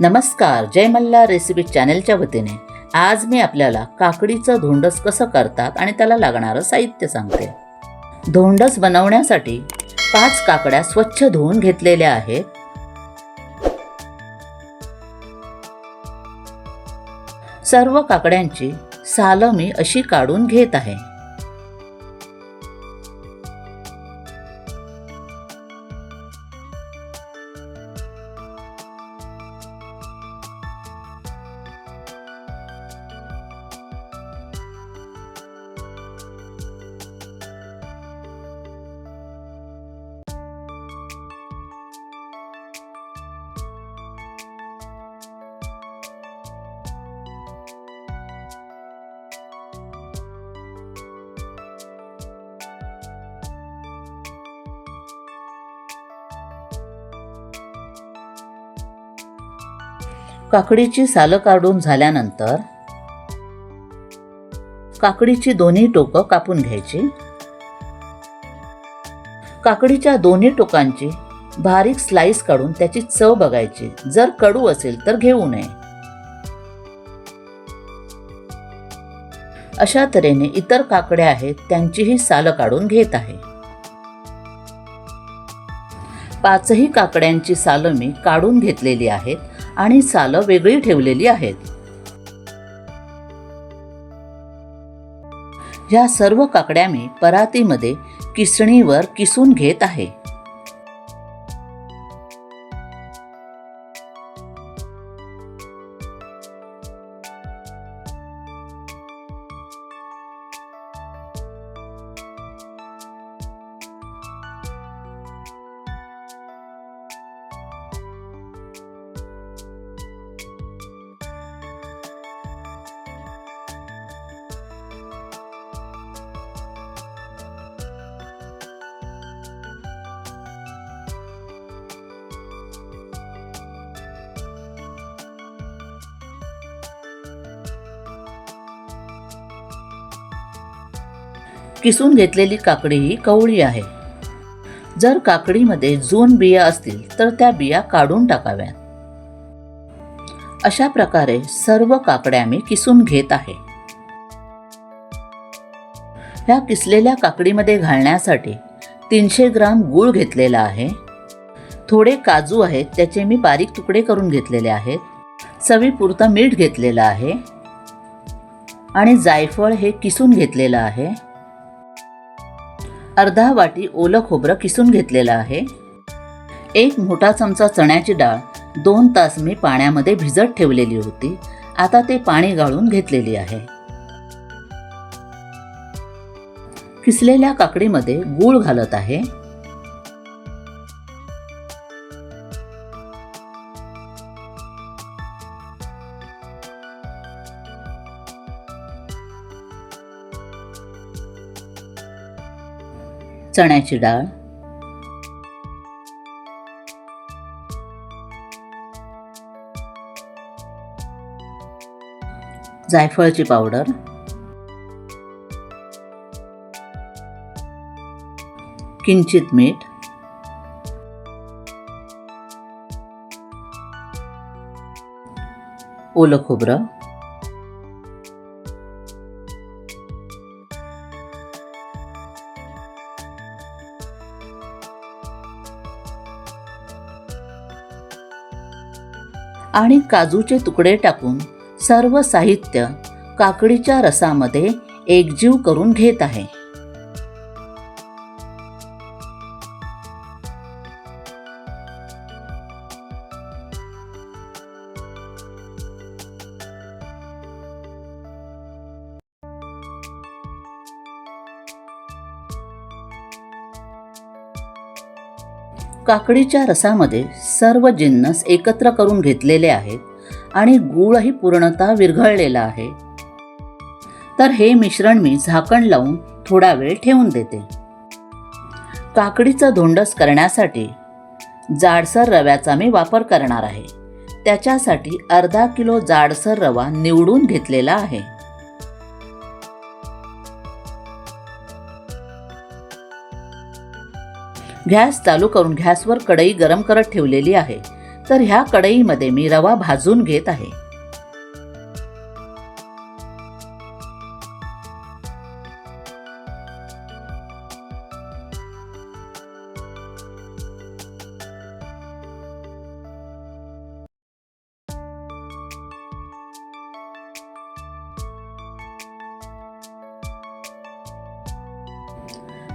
नमस्कार जय मल्ला रेसिपी चॅनलच्या वतीने. आज मी आपल्याला काकडीचं धोंडस कसं करतात आणि त्याला लागणारं साहित्य सांगते. धोंडस बनवण्यासाठी पाच काकड्या स्वच्छ धुवून घेतलेल्या आहेत. सर्व काकड्यांची सालं मी अशी काढून घेत आहे. काकडीची सालं काढून झाल्यानंतर काकडीची दोन्ही टोकं कापून घ्यायची. काकडीच्या दोन्ही टोकांची बारीक स्लाइस काढून त्याची चव बघायची. जर कडू असेल तर घेऊ नये. अशा तऱ्हेने इतर काकड्या आहेत त्यांचीही सालं काढून घेत आहे. पाचही काकड्यांची सालं मी काढून घेतलेली आहेत. आणि सालं वेगळी ठेवलेली आहेत. ह्या सर्व काकड्या मी परातीमध्ये किसणीवर किसून घेत आहे. किसून घेतलेली काकडी ही कवळी आहे. जर काकडीमध्ये जून बिया असतील तर त्या बिया काढून टाकाव्यात. अशा प्रकारे सर्व काकड्या मी किसून घेत आहे. ह्या किसलेल्या काकडीमध्ये घालण्यासाठी तीनशे ग्राम गूळ घेतलेला आहे. थोडे काजू आहेत त्याचे मी बारीक तुकडे करून घेतलेले आहेत. चवीपुरता मीठ घेतलेलं आहे. आणि जायफळ हे किसून घेतलेलं आहे. अर्धा वाटी ओलं खोबरं किसून घेतलेलं आहे. एक मोठा चमचा चण्याची डाळ दोन तास मी पाण्यामध्ये भिजत ठेवलेली होती. आता ते पाणी गाळून घेतलेली आहे. किसलेल्या काकडीमध्ये गूळ घालत आहे. चण्याची डाळ. जायफळची पावडर. किंचित मीठ. ओलं खोबरं. आणि काजूचे तुकडे टाकून सर्व साहित्य काकडीच्या रसामध्ये एकजीव करून घेत आहे. काकडीच्या रसामध्ये सर्व जिन्नस एकत्र करून घेतलेले आहेत आणि गूळही पूर्णतः विरघळलेला आहे. तर हे मिश्रण मी झाकण लावून थोडा वेळ ठेवून देते. काकडीचं धोंडस करण्यासाठी जाडसर रव्याचा मी वापर करणार आहे. त्याच्यासाठी अर्धा किलो जाडसर रवा निवडून घेतलेला आहे. गॅस चालू करून गॅसवर कढई गरम करत ठेवलेली आहे. तर ह्या कढईमध्ये मी रवा भाजून घेत आहे.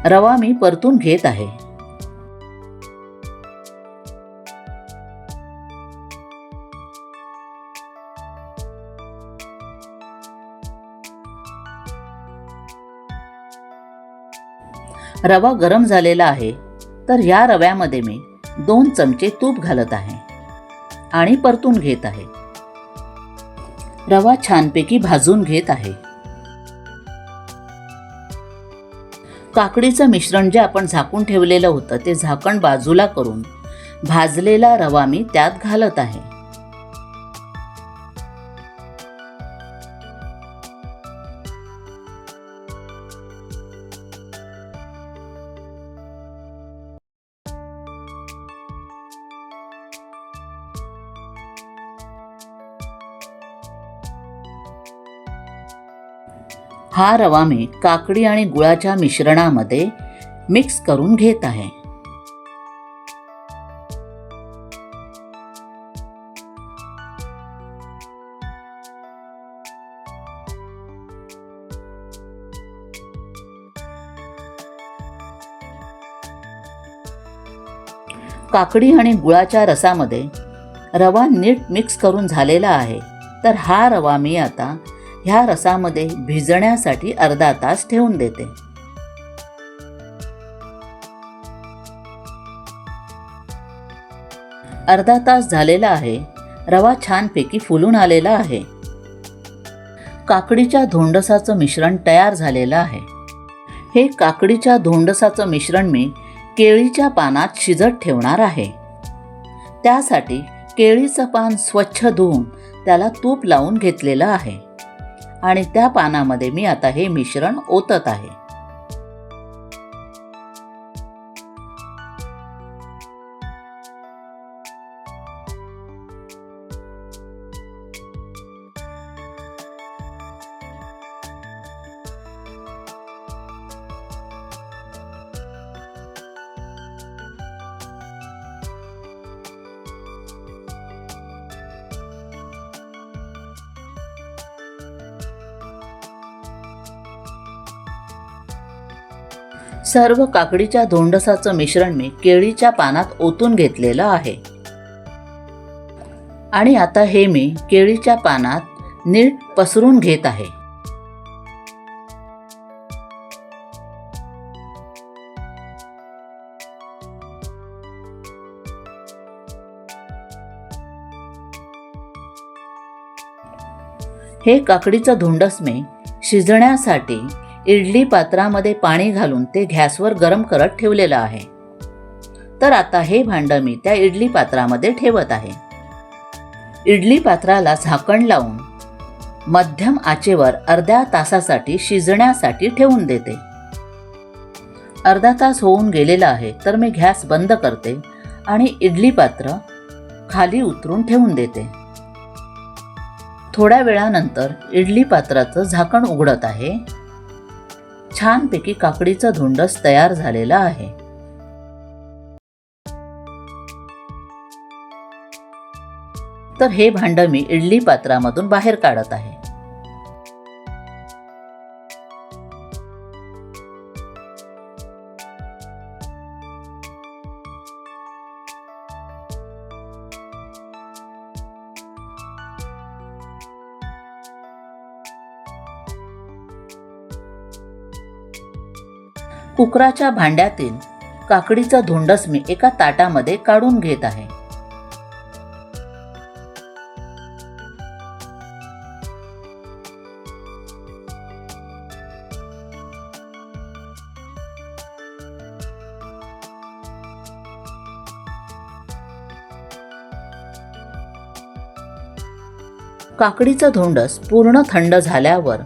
रवा मी परतून घेत आहे. रवा गरम झालेला आहे. तर या रव्यामध्ये मी दोन चमचे तूप घालत आहे. आणि परतून घेत आहे. रवा छानपैकी भाजून घेत आहे. काकडीचं मिश्रण जे आपण झाकून ठेवलेलं होतं ते झाकण बाजूला करून भाजलेला रवा मी त्यात घालत आहे. हा रवा मी काकडी आणि गुळाच्या मिश्रणामध्ये मिक्स करून घेत आहे. काकडी आणि गुळाच्या रसामध्ये रवा नीट मिक्स करून झालेला आहे. तर हा रवा मी आता ह्या रसामध्ये भिजण्यासाठी अर्धा तास ठेवून देते. अर्धा तास झालेला आहे. रवा छानपैकी फुलून आलेला आहे. काकडीच्या धोंडसाचं मिश्रण तयार झालेलं आहे. हे काकडीच्या धोंडसाचं मिश्रण मी केळीच्या पानात शिजत ठेवणार आहे. त्यासाठी केळीचं पान स्वच्छ धुवून त्याला तूप लावून घेतलेलं आहे. आणि त्या पानामध्ये मी आता हे मिश्रण ओतत आहे. सर्व काकडीच्या धोंडसाचं मिश्रण मी केळीच्या पानात ओतून घेतलेलं आहे. आणि आता हे मी केळीच्या पानात नीट पसरून घेत आहे. हे काकडीचं धोंडस मी शिजण्यासाठी इडली पात्रामध्ये पाणी घालून ते गॅसवर गरम करत ठेवलेलं आहे. तर आता हे भांडं मी त्या इडली पात्रामध्ये ठेवत आहे. इडली पात्राला झाकण लावून मध्यम आचेवर अर्ध्या तासासाठी शिजण्यासाठी ठेवून देते. अर्धा तास होऊन गेलेला आहे तर मी गॅस बंद करते आणि इडली पात्र खाली उतरून ठेवून देते. थोड्या वेळानंतर इडली पात्राचं झाकण उघडत आहे. छानपैकी काकडीचं धुंडस तयार झालेलं आहे. तर हे भांड मी इडली पात्रामधून बाहेर काढत आहे. कुकराच्या भांड्यातील काकडीचा धोंडस मी एका ताटामध्ये काढून घेत आहे. काकडीचं धोंडस पूर्ण थंड झाल्यावर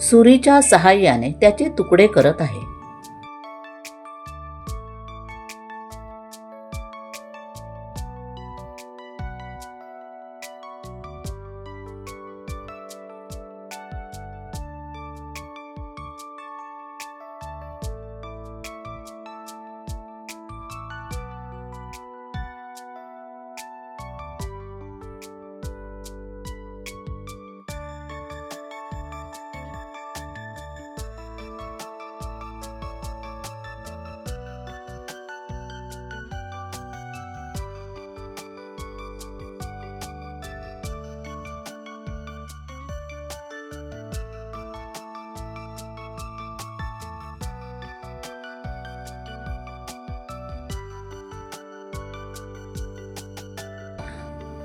सुरीच्या सहाय्याने त्याचे तुकडे करत आहे.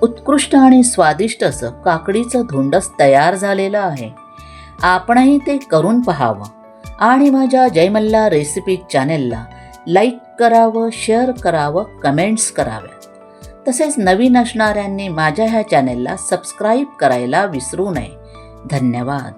उत्कृष्ट आणि स्वादिष्ट असं काकडीचं धोंडस तयार झालेलं आहे. आपणही ते करून पहावं. आणि माझ्या जयमल्ला रेसिपी चॅनेलला लाईक करावं शेअर करावं कमेंट्स कराव्या तसेच नवीन असणाऱ्यांनी माझ्या ह्या चॅनेलला सबस्क्राईब करायला विसरू नये. धन्यवाद.